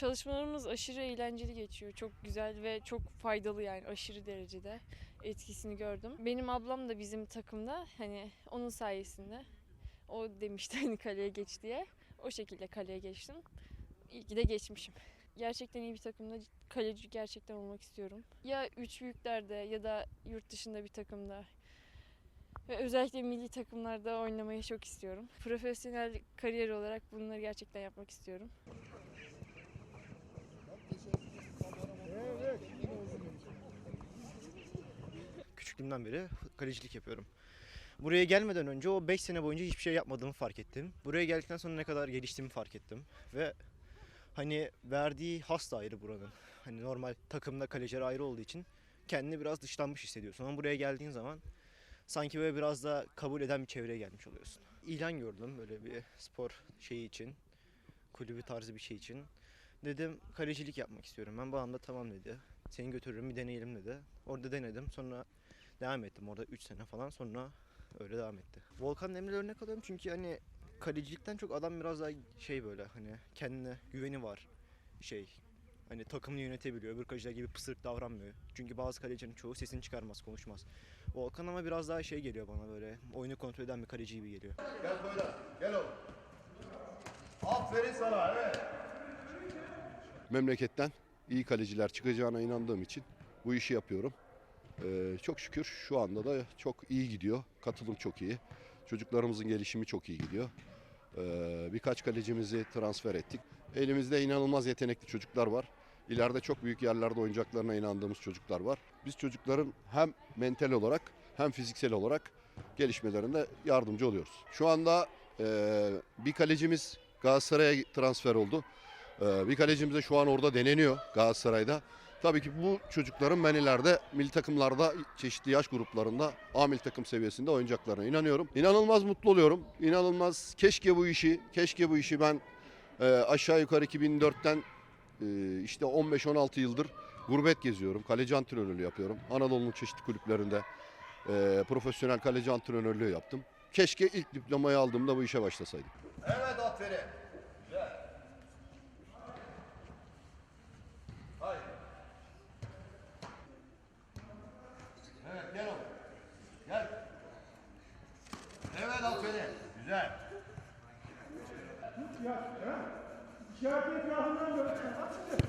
Çalışmalarımız aşırı eğlenceli geçiyor. Çok güzel ve çok faydalı yani aşırı derecede etkisini gördüm. Benim ablam da bizim takımda hani onun sayesinde o demişti hani kaleye geç diye. O şekilde kaleye geçtim. İyi ki de geçmişim. Gerçekten iyi bir takımda kaleci gerçekten olmak istiyorum. Ya üç büyüklerde ya da yurt dışında bir takımda ve özellikle milli takımlarda oynamayı çok istiyorum. Profesyonel kariyer olarak bunları gerçekten yapmak istiyorum. Küçüklüğümden beri kalecilik yapıyorum. Buraya gelmeden önce o 5 sene boyunca hiçbir şey yapmadığımı fark ettim. Buraya geldikten sonra ne kadar geliştiğimi fark ettim. Ve hani verdiği has da ayrı buranın. Hani normal takımda kaleciler ayrı olduğu için kendini biraz dışlanmış hissediyorsun. Ama buraya geldiğin zaman sanki böyle biraz da kabul eden bir çevreye gelmiş oluyorsun. İlan gördüm böyle bir spor şeyi için. Kulübü tarzı bir şey için. Dedim kalecilik yapmak istiyorum. Ben babam da tamam dedi. Seni götürürüm bir deneyelim dedi. Orada denedim. Sonra devam ettim orada 3 sene falan. Sonra öyle devam etti. Volkan Demirel'e örnek alıyorum çünkü hani kalecilikten çok adam biraz daha şey böyle hani kendine güveni var. Şey hani takımını yönetebiliyor. Öbür kaleciler gibi pısırık davranmıyor. Çünkü bazı kalecilerin çoğu sesini çıkarmaz, konuşmaz. Volkan ama biraz daha şey geliyor bana böyle. Oyunu kontrol eden bir kaleci gibi geliyor. Gel Poyraz, gel oğlum. Aferin sana, evet. memleketten iyi kaleciler çıkacağına inandığım için bu işi yapıyorum. Ee, çok şükür şu anda da çok iyi gidiyor. Katılım çok iyi. Çocuklarımızın gelişimi çok iyi gidiyor. Ee, birkaç kalecimizi transfer ettik. Elimizde inanılmaz yetenekli çocuklar var. İleride çok büyük yerlerde oynayacaklarına inandığımız çocuklar var. Biz çocukların hem mental olarak hem fiziksel olarak gelişmelerinde yardımcı oluyoruz. Şu anda e, bir kalecimiz Galatasaray'a transfer oldu. Ee, Bir kalecimiz de şu an orada deneniyor Galatasaray'da. Tabii ki bu çocukların ben ileride milli takımlarda çeşitli yaş gruplarında A milli takım seviyesinde oynayacaklarına inanıyorum. İnanılmaz mutlu oluyorum. İnanılmaz keşke bu işi, keşke bu işi ben e, aşağı yukarı 2004'ten e, işte 15-16 yıldır gurbet geziyorum. Kaleci antrenörlüğü yapıyorum. Anadolu'nun çeşitli kulüplerinde e, profesyonel kaleci antrenörlüğü yaptım. Keşke ilk diplomayı aldığımda bu işe başlasaydım. Evet, aferin. Güzel. Haydi. Evet, gel oğlum. Gel. Evet, Güzel. İşaretin etrafından böyle.